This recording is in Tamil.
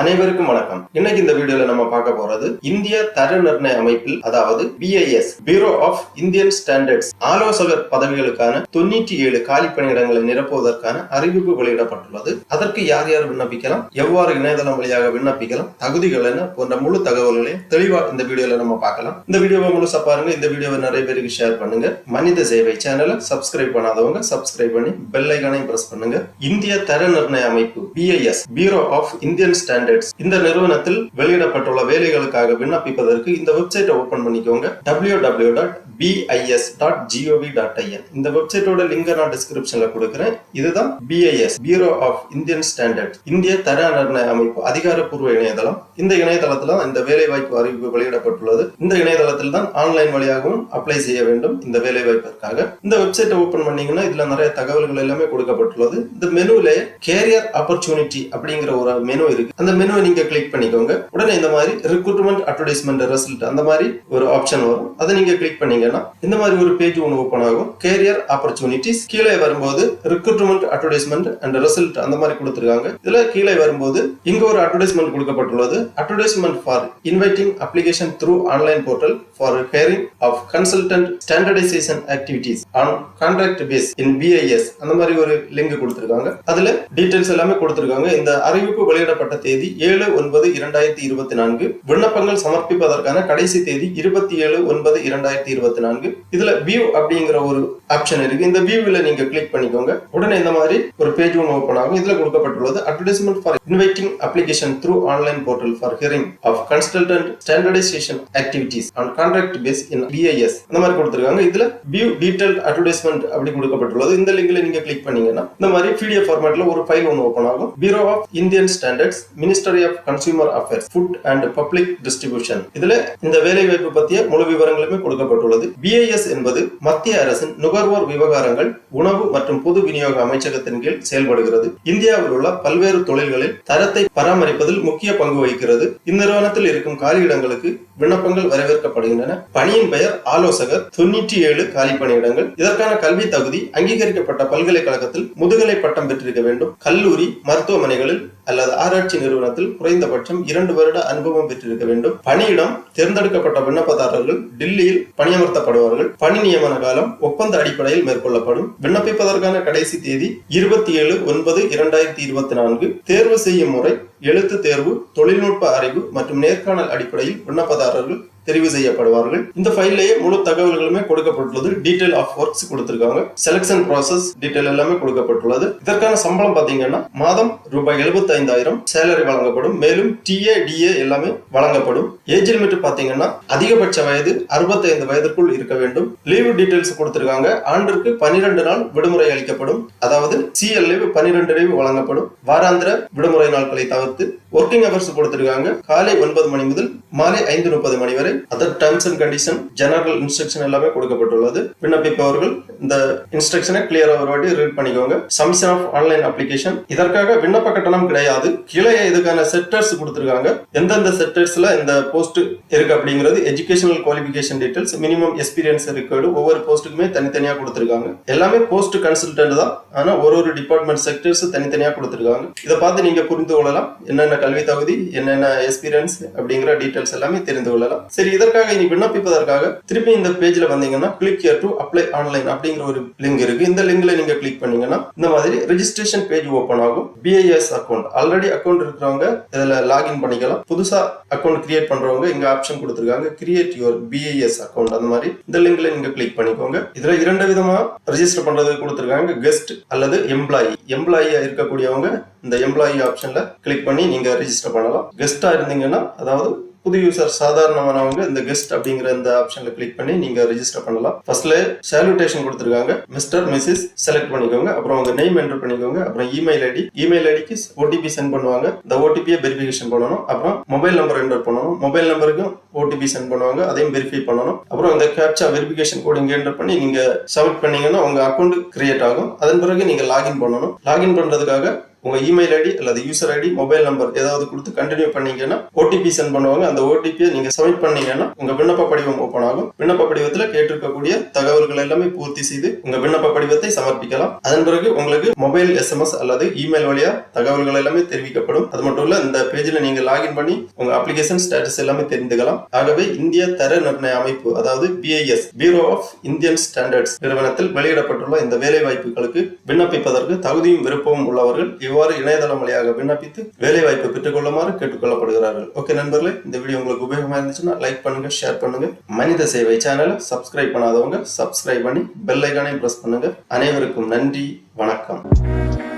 அனைவருக்கும் வணக்கம். இன்னைக்கு இந்த வீடியோல நம்ம பார்க்க போறது இந்திய தர நிர்ணய அமைப்பில் அதாவது BIS bureau of Indian standards ஆலோசகர் பதவிகளுக்கான தொண்ணூற்றி ஏழு காலி பணியிடங்களை நிரப்புவதற்கான அறிவிப்பு வெளியிடப்பட்டுள்ளது. அதற்கு யார் யார் விண்ணப்பிக்கலாம்? எவ்வாறு இணையதளம் வழியாக விண்ணப்பிக்கலாம்? தகுதிகள் என்ன? போன்ற முழு தகவல்களை தெளிவா இந்த வீடியோல நம்ம பார்க்கலாம். இந்த வீடியோவை முழுசா பாருங்க. இந்த வீடியோவை நிறைய பேருக்கு ஷேர் பண்ணுங்க. மனித சேவை சேனலை சப்ஸ்கிரைப் பண்ணாதவங்க சப்ஸ்கிரைப் பண்ணி பெல் ஐக்கானையும் பிரஸ் பண்ணுங்க. இந்திய தர நிர்ணய அமைப்பு BIS bureau of Indian standards இந்த நிறுவனத்தில் வெளியிடப்பட்டுள்ள வேலைகளுக்காக விண்ணப்பிப்பதற்கு இந்த வெப்சைட்டை ஓபன் பண்ணிக்கோங்க W W dot BIS dot GOV dot IN இந்த வெப்சைட்டோட லிங்க் நான் டிஸ்கிரிப்ஷன்ல கொடுக்குறேன். இதுதான் BIS bureau of Indian standard இந்திய தர நிர்ணய அமைப்பு அதிகாரப்பூர்வ இணையதளம். இந்த இணையதளத்துல தான் இந்த வேலை வாய்ப்பு அறிவிப்பு வெளியிடப்பட்டுள்ளது. இந்த இணையதளத்தில் தான் ஆன்லைன் வழியாகவும் அப்ளை செய்ய வேண்டும் இந்த வேலை வாய்ப்பிற்காக இந்த வெப்சைட்டை ஓபன் பண்ணீங்கன்னா இதுல நிறைய தகவல்கள் எல்லாமே கொடுக்கப்பட்டுள்ளது. இந்த மெனுல கேரியர் ஆப்பர்ச்சுனிட்டி அப்படிங்கிற ஒரு மெனு இருக்கு. அந்த மெனுவை நீங்க கிளிக் பண்ணிக்கோங்க. உடனே இந்த மாதிரி ரிக்ரூட்மெண்ட் அட்வர்டைஸ்மெண்ட் ரிசல்ட் அந்த மாதிரி ஒரு ஆப்ஷன் வரும். அதை நீங்க கிளிக் பண்ணீங்கன்னா இந்த மாதிரி ஒரு பேஜ் ஒன்று ஓப்பன் ஆகும். கேரியர் ஆப்பர்ச்சுனிட்டிஸ் கீழே வரும்போது ரிக்ரூட்மெண்ட் அட்வர்டைஸ்மெண்ட் அண்ட் ரிசல்ட் அந்த மாதிரி கொடுத்துருக்காங்க. இதுல கீழே வரும்போது இங்க ஒரு அட்வர்டைஸ்மெண்ட் கொடுக்கப்பட்டுள்ளது. Advertisement for inviting application through online portal for hiring of consultant standardization activities on contract base in BIS அந்த மாதிரி ஒரு லிங்க் கொடுத்துருக்காங்க. அதுல டீடைல்ஸ் எல்லாமே கொடுத்துருக்காங்க. இந்த அறிவிப்பு வெளியிடப்பட்ட தேதி ஏழு ஒன்பது இரண்டாயிரத்தி இருபத்தி நான்கு. விண்ணப்பங்கள் சமர்ப்பிப்பதற்கான கடைசி தேதி இருபத்தி ஏழு ஒன்பது இரண்டாயிரத்தி இருபத்தி நான்கு. இதுல வியூ அப்படிங்கிற ஒரு ஆப்ஷன் இருக்கு. இந்த வியூவில் நீங்க கிளிக் பண்ணிக்கோங்க. உடனே இந்த மாதிரி ஒரு பேஜ் ஒன்று ஓப்பன் ஆகும். இதுல கொடுக்கப்பட்டுள்ளது advertisement for inviting application through online portal for hearing of consultant standardization activities and contract base in BIS இந்த மாதிரி கொடுத்துருக்காங்க. இதுல வியூ டீடைல் அட்வர்டைஸ்மெண்ட் அப்படி கொடுக்கப்பட்டுள்ளது. இந்த லிங்க்ல நீங்க கிளிக் பண்ணீங்கன்னா இந்த மாதிரி பிடிஎஃப் ஃபார்மேட்ல ஒரு ஃபைல் ஒன்று ஓப்பன் ஆகும். Bureau of Indian standards ministry of consumer affairs food and public distribution இதுல இந்த வேலை வாய்ப்பு பற்றிய முழு விவரங்களுமே கொடுக்கப்பட்டுள்ளது. பிஐஎஸ் என்பது மத்திய அரசின் நுகர்வோர் விவகாரங்கள் உணவு மற்றும் பொது விநியோக அமைச்சகத்தின் கீழ் செயல்படுகிறது. இந்தியாவில் உள்ள பல்வேறு தொழில்களில் தரத்தை பராமரிப்பதில் முக்கிய பங்கு வகிக்கிறது. இந்நிறுவனத்தில் இருக்கும் காலியிடங்களுக்கு விண்ணப்பங்கள் வரவேற்கப்படுகின்றன. பணியின் பெயர் ஆலோசகர். தொண்ணூற்றி ஏழு காலி பணியிடங்கள் இதற்கான கல்வி தகுதி அங்கீகரிக்கப்பட்ட பல்கலைக்கழகத்தில் முதுகலை பட்டம் பெற்றிருக்க வேண்டும். கல்லூரி மருத்துவமனைகளில் அல்லது ஆராய்ச்சி நிறுவனத்தில் குறைந்தபட்சம் இரண்டு வருட அனுபவம் பெற்றிருக்க வேண்டும். பணியிடம் தேர்ந்தெடுக்கப்பட்ட விண்ணப்பதாரர்கள் டெல்லியில் பணியமர்த்தப்படுவார்கள். பணி நியமன காலம் ஒப்பந்த அடிப்படையில் மேற்கொள்ளப்படும். விண்ணப்பிப்பதற்கான கடைசி தேதி இருபத்தி ஏழு ஒன்பது இரண்டாயிரத்தி இருபத்தி நான்கு. தேர்வு செய்யும் முறை எழுத்து தேர்வு தொழில்நுட்ப அறிவு மற்றும் நேர்காணல் அடிப்படையில் விண்ணப்பதாரர்கள் தெரிவு செய்யப்படுவார்கள். இந்த ஃபைல்லையே முழு தகவல்களுமே கொடுக்கப்பட்டுள்ளது. டீடைல் ஆஃப் ஒர்க்ஸ் கொடுத்திருக்காங்க. செலக்ஷன் ப்ராசஸ் டீடைல் எல்லாமே கொடுக்கப்பட்டுள்ளது. இதற்கான சம்பளம் பாத்தீங்கன்னா மாதம் ரூபாய் எழுபத்தி ஐந்தாயிரம் சேலரி வழங்கப்படும். மேலும் டிஏ டிஏ எல்லாமே வழங்கப்படும். ஏஜ் லிமிட் பாத்தீங்கன்னா அதிகபட்ச வயது 65 வயதிற்குள் இருக்க வேண்டும். லீவு டீடைல்ஸ் கொடுத்திருக்காங்க. ஆண்டிற்கு பனிரெண்டு நாள் விடுமுறை அளிக்கப்படும். அதாவது சிஎல் லீவு பனிரெண்டு லீவு வழங்கப்படும். வாராந்திர விடுமுறை நாட்களை தவிர்த்து ஒர்க்கிங் அவர்ஸ் கொடுத்திருக்காங்க காலை ஒன்பது மணி முதல் மாலை ஐந்து முப்பது மணி வரை. Other terms and condition general instruction எல்லாமே கொடுக்கப்பட்டுள்ளது. விண்ணப்பிப்பவர்கள் இந்த இன்ஸ்ட்ரக்ஷனை கிளியரா ஒரு வாட்டி ரீட் பண்ணிக்கோங்க. சம்ஷன் ஆஃப் ஆன்லைன் அப்ளிகேஷன் இதற்காக விண்ணப்ப கட்டணம் கிடையாது. கீழே இதுக்கான செக்டர்ஸ் கொடுத்திருக்காங்க. எந்தெந்த செக்டர்ஸ்ல இந்த போஸ்ட் இருக்கு அப்படிங்கிறது educational qualification details minimum experience record ஒவ்வொரு போஸ்ட்டுக்குமே தனித்தனியா கொடுத்திருக்காங்க. எல்லாமே போஸ்ட் கன்சல்டன்ட் தான். ஆனா ஒரு ஒரு டிபார்ட்மெண்ட் செக்டர்ஸ் தனித்தனியா கொடுத்திருக்காங்க. இதை பார்த்து நீங்க புரிந்து கொள்ளலாம். என்னென்ன கல்வி தகுதி என்னென்ன எக்ஸ்பீரியன்ஸ் அப்படிங்கிற டீடைல்ஸ் எல்லாமே தெரிந்து கொள்ளலாம். சரி இதற்காக இனி விண்ணப்பிப்பதற்காக திருப்பி இந்த பேஜ்ல வந்தீங்கன்னா click here to apply online அப்படிங்கிற ஒரு லிங்க் இருக்கு. இந்த லிங்க்ல நீங்க கிளிக் பண்ணீங்கன்னா இந்த மாதிரி ரெஜிஸ்ட்ரேஷன் பேஜ் ஓபன் ஆகும். பிஐஎஸ் அக்கௌண்ட் ஆல்ரெடி அக்கௌண்ட் இருக்கிறவங்க இதுல லாகின் பண்ணிக்கலாம். புதுசா அக்கௌண்ட் கிரியேட் பண்றவங்க இங்க ஆப்ஷன் கொடுத்துருக்காங்க. கிரியேட் யுவர் பிஐஎஸ் அக்கௌண்ட் அந்த மாதிரி இந்த லிங்க்ல நீங்க கிளிக் பண்ணிக்கோங்க. இதுல இரண்டு விதமா ரெஜிஸ்டர் பண்றது கொடுத்துருக்காங்க. கெஸ்ட் அல்லது எம்ப்ளாயி எம்ப்ளாயியா இருக்கக்கூடியவங்க இந்த எம்ப்ளாயி ஆப்ஷன்ல கிளிக் பண்ணி நீங்க ரெஜிஸ்டர் பண்ணலாம். கெஸ்டா இருந்தீங்கன்னா அதாவது புது யூசர் சாதாரணமானவங்க இந்த கெஸ்ட் அப்படிங்கிற இந்த ஆப்ஷன்ல கிளிக் பண்ணி நீங்க ரெஜிஸ்டர் பண்ணலாம். ஃபர்ஸ்ட்ல சாலுடேஷன் கொடுத்துருக்காங்க. மிஸ்டர் மிஸ்ஸஸ் செலக்ட் பண்ணிக்கோங்க. அப்புறம் உங்க நேம் என்டர் பண்ணிக்கோங்க. அப்புறம் இமெயில் ஐடி இமெயில் ஐடிக்கு ஓடிபி சென்ட் பண்ணுவாங்க. இந்த ஓடிபியை வெரிஃபிகேஷன் பண்ணணும். அப்புறம் மொபைல் நம்பர் என்டர் பண்ணணும். மொபைல் நம்பருக்கும் ஓடிபி சென்ட் பண்ணுவாங்க அதையும் வெரிஃபை பண்ணணும். அப்புறம் அந்த கேப்சா வெரிஃபிகேஷன் கோட் இங்கே என்டர் பண்ணி நீங்க சப்மிட் பண்ணீங்கன்னா உங்க அக்கௌண்ட் கிரியேட் ஆகும். அதன் பிறகு நீங்க லாகின் பண்ணணும். லாகின் பண்றதுக்காக உங்க இமெயில் ஐடி அல்லது யூசர் ஐடி மொபைல் நம்பர் ஏதாவது கொடுத்து கண்டினியூ பண்ணீங்கன்னா ஓடிபி சென்ட் பண்ணுவாங்க. அந்த ஓடிபியை நீங்க சப்மிட் பண்ணீங்கன்னா உங்க விண்ணப்ப படிவம் ஓப்பன் ஆகும். விண்ணப்ப படிவத்தில் கேட்டிருக்கக்கூடிய தகவல்கள் எல்லாமே பூர்த்தி செய்து உங்க விண்ணப்ப படிவத்தை சமர்ப்பிக்கலாம். அதன் பிறகு உங்களுக்கு மொபைல் எஸ்எம்எஸ் அல்லது இமெயில் வழியா தகவல்கள் எல்லாமே தெரிவிக்கப்படும். அது மட்டும் இல்ல இந்த பேஜ்ல நீங்க லாகின் பண்ணி உங்க அப்ளிகேஷன் ஸ்டேட்டஸ் எல்லாமே தெரிந்துக்கலாம். ஆகவே இந்திய தர நிர்ணய அமைப்பு அதாவது BIS bureau of Indian standards நிறுவனத்தில் வெளியிடப்பட்டுள்ள இந்த வேலை வாய்ப்புகளுக்கு விண்ணப்பிப்பதற்கு தகுதியும் விருப்பமும் உள்ளவர்கள் இவ்வாறு இணையதளம் வழியாக விண்ணப்பித்து வேலை வாய்ப்பு பெற்றுக்கொள்ளுமாறு கேட்டுக்கொள்ளப்படுகிறார்கள். ஓகே நண்பர்களே இந்த வீடியோ உங்களுக்கு உபயோகமா இருந்துச்சுன்னா லைக் பண்ணுங்க ஷேர் பண்ணுங்க. மனித சேவை சேனலை சப்ஸ்கிரைப் பண்ணாதவங்க சப்ஸ்கிரைப் பண்ணி பெல் ஐக்கானையும் பிரஸ் பண்ணுங்க. அனைவருக்கும் நன்றி வணக்கம்.